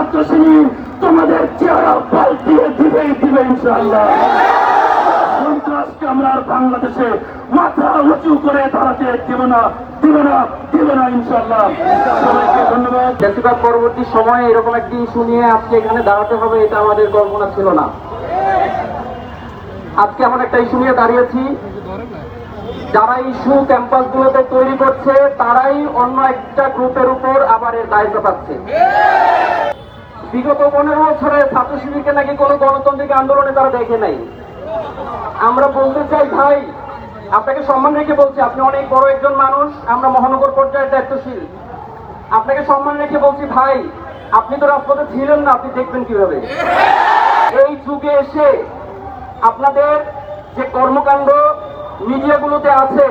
ছাত্র তোমাদের চেহারা পাল্টিয়ে দিবেই দিবে ইনশাআল্লাহ। সন্ত্রাসকে আমরা বাংলাদেশে মাথা উঁচু করে দাঁড়াতে দেব না, দেব দেব পরবর্তী সময়ে এরকম একটি ইস্যু নিয়ে আজকে এখানে দাঁড়াতে হবে, এটা আমাদের কল্পনা ছিল না। আজকে এমন একটা ইস্যু নিয়ে দাঁড়িয়েছি। যারা ইস্যু ক্যাম্পাসগুলোতে তৈরি করছে, তারাই অন্য একটা গ্রুপের উপর আবার এর দায়িত্ব পাচ্ছে। বিগত পনেরো বছরে ছাত্র শিবিরকে নাকি কোনো গণতান্ত্রিক আন্দোলনে তারা দেখে নাই। আমরা বলতে চাই, ভাই, আপনাকে সম্মান রেখে বলছি, আপনি অনেক বড় একজন মানুষ, আমরা মহানগর পর্যায়ের দায়িত্বশীল। আপনাকে সম্মান রেখে বলছি, ভাই, আপনি তো রাজপথে ছিলেন না, আপনি দেখবেন কীভাবে? এই যুগে এসে আপনাদের যে কর্মকাণ্ড মিডিয়াগুলোতে আছে,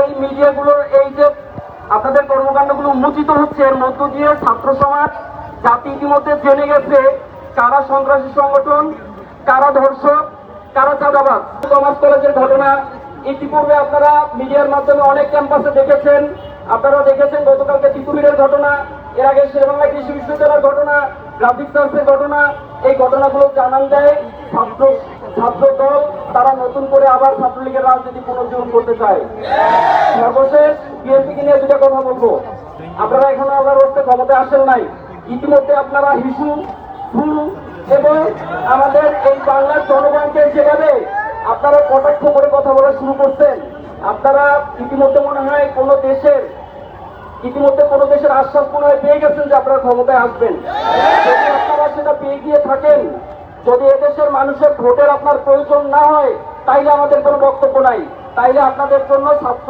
এই মিডিয়াগুলোর এই যে আপনাদের কর্মকাণ্ডগুলো উন্মোচিত হচ্ছে, এর মধ্য দিয়ে ছাত্র সমাজ জাতি ইতিমধ্যে জেনে গেছে কারা সন্ত্রাসী সংগঠন, কারা ধর্ষক, কারা চাঁদাবাজ। কমার্স কলেজের ঘটনা ইতিপূর্বে আপনারা মিডিয়ার মাধ্যমে অনেক ক্যাম্পাসে দেখেছেন। আপনারা দেখেছেন গতকালকে তিতুমিরের ঘটনা, এর আগে শেরবাংলা কৃষি বিশ্ববিদ্যালয়ের ঘটনা গ্রাফিক সার্চের ঘটনা, এই ঘটনাগুলো জানান দেয় ছাত্র ছাত্র দল। তারা নতুন করে আবার ছাত্রলীগের রাজনীতি পুনর্জীবন করতে চায়। সর্বশেষ বিএনপিকে নিয়ে দুটা কথা বলব। আপনারা এখনও আবার ওর ক্ষমতায় আসেন নাই। ইতিমধ্যে আপনারা হিসু ফুল এবং আমাদের এই বাংলার জনগণকে যেভাবে আপনারা কটাক্ষ করে কথা বলা শুরু করছেন, আপনারা ইতিমধ্যে মনে হয় কোন দেশের, ইতিমধ্যে কোন দেশের আশ্বাস মনে হয় পেয়ে গেছেন যে আপনারা ক্ষমতায় আসবেন। যদি আপনারা সেটা পেয়ে গিয়ে থাকেন, যদি এদেশের মানুষের ভোটের আপনার প্রয়োজন না হয়, তাইলে আমাদের কোনো বক্তব্য নাই। তাইলে আপনাদের জন্য ছাত্র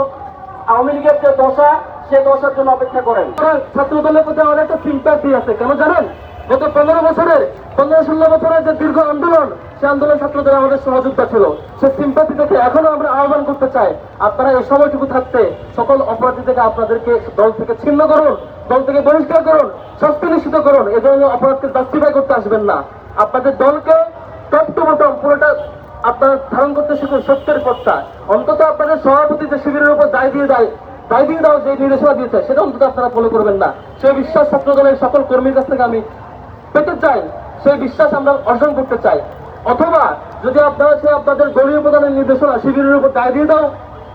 আওয়ামী লীগের যে দশা, সে দশার জন্য অপেক্ষা করেন। ছাত্র দলের প্রতি আমাদের একটা সিম্প্যাথি আছে। কেন জানেন? গত পনেরো বছরের, পনেরো ষোলো বছরের যে দীর্ঘ আন্দোলন, সে আন্দোলন ছাত্রদের আমাদের সহযোগিতা ছিল। সে সিম্প্যাথি থেকে এখনও আমরা আহ্বান করতে চাই, আপনারা এই সময়টুকু থাকতে সকল অপরাধী থেকে আপনাদেরকে দল থেকে ছিন্ন করুন, দল থেকে বহিষ্কার করুন, শাস্তি নিশ্চিত করুন। এ ধরনের অপরাধকে জাস্টিফাই করতে আসবেন না। আপনাদের দলকে টপ টু বটম পুরোটা আপনারা ধারণ করতে শিখুন সত্যের পথটা অন্তত আপনাদের সভাপতি যে শিবিরের উপর দায় দিয়ে দেয়, দায় দিয়ে দাও যে নির্দেশনা দিয়েছে, সেটা অন্তত আপনারা ফলো করবেন না। সেই বিশ্বাস ছাত্র দলের সকল কর্মীর কাছ থেকে আমি পেতে চাই, সেই বিশ্বাস আমরা অর্জন করতে চাই। অথবা যদি আপনারা সে আপনাদের দলীয় প্রধানের নির্দেশনা শিবিরের উপর দায় দিয়ে দাও,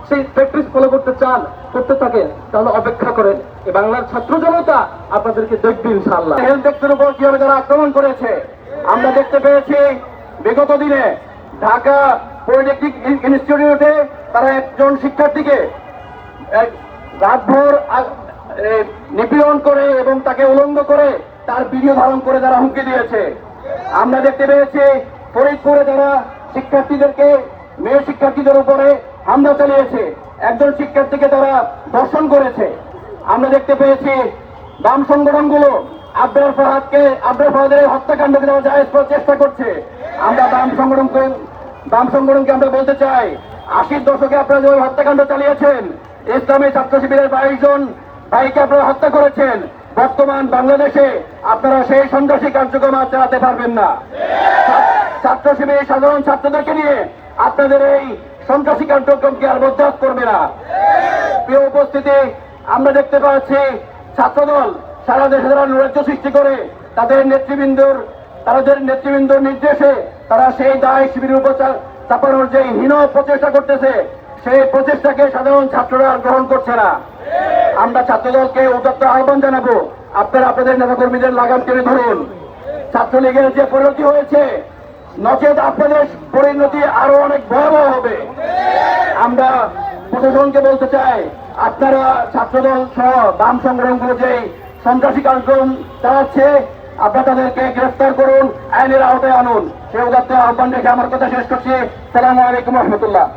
সেই প্র্যাকটিস ফলো করতে চান, করতে থাকেন, তাহলে অপেক্ষা করেন। এই বাংলার ছাত্র জনতা আপনাদেরকে দেখবে ইনশাআল্লাহ। হেলথ ডেস্কের উপর কীভাবে যারা আক্রমণ করেছে? আমরা দেখতে পেয়েছি বিগত দিনে ঢাকা পলিটেকনিক ইনস্টিটিউটে তারা একজন শিক্ষার্থীকে রাতভর নিপীড়ন করে এবং তাকে উলঙ্গ করে তার ভিডিও ধারণ করে তারা হুমকি দিয়েছে। আমরা দেখতে পেয়েছি ফরিদপুরে তারা শিক্ষার্থীদেরকে, মেয়ে শিক্ষার্থীদের উপরে হামলা চালিয়েছে। একজন শিক্ষার্থীকে তারা ধর্ষণ করেছে। আমরা দেখতে পেয়েছি বাম সংগঠনগুলো আব্রার ফাহাদকে আব্রার ফাহাদের হত্যাকাণ্ডকে তারা করার চেষ্টা করছে। আমরা বাম সংগঠনকে বাম সংগঠনকে আমরা বলতে চাই, আশির দশকে আপনারা যে ওই হত্যাকাণ্ড চালিয়েছেন, ইসলামী ছাত্র শিবিরের বাইশ জন ভাইকে আপনারা হত্যা করেছেন, বর্তমান বাংলাদেশে আপনারা সেই সন্ত্রাসী কার্যক্রম আর চালাতে পারবেন না। ছাত্র শিবির সাধারণ ছাত্রদেরকে নিয়ে আপনাদের এই সন্ত্রাসী কার্যক্রমকে আর বরদাস্ত করবে না। প্রিয় উপস্থিতি, আমরা দেখতে পাচ্ছি ছাত্রদল সারা দেশে তারা নৈরাজ্য সৃষ্টি করে, তাদের নেতৃবৃন্দর তাদের নেতৃবৃন্দর নির্দেশে তারা সেই দায় শিবিরের উপর চাপানোর যে হীন প্রচেষ্টা করতেছে, সেই প্রচেষ্টাকে সাধারণ ছাত্ররা গ্রহণ করছে না। আমরা ছাত্রদলকে উদাত্ত আহ্বান জানাব, আপনারা আপনাদের নেতাকর্মীদের লাগাম টেনে ধরুন। ছাত্রলীগের যে পরিণতি হয়েছে, নচেত আপনাদের পরিণতি আরও অনেক ভয়াবহ হবে। আমরা প্রশাসনকে বলতে চাই, আপনারা ছাত্রদল সহ বাম সংগ্রামগুলো যে সন্ত্রাসী কার্যক্রম চালাচ্ছে আপনারা তাদেরকে গ্রেফতার করুন, আইনের আওতায় আনুন। সে উদাত্ত আহ্বান রেখে আমার কথা শেষ করছি। সালাম আলাইকুম রহমতুল্লাহ।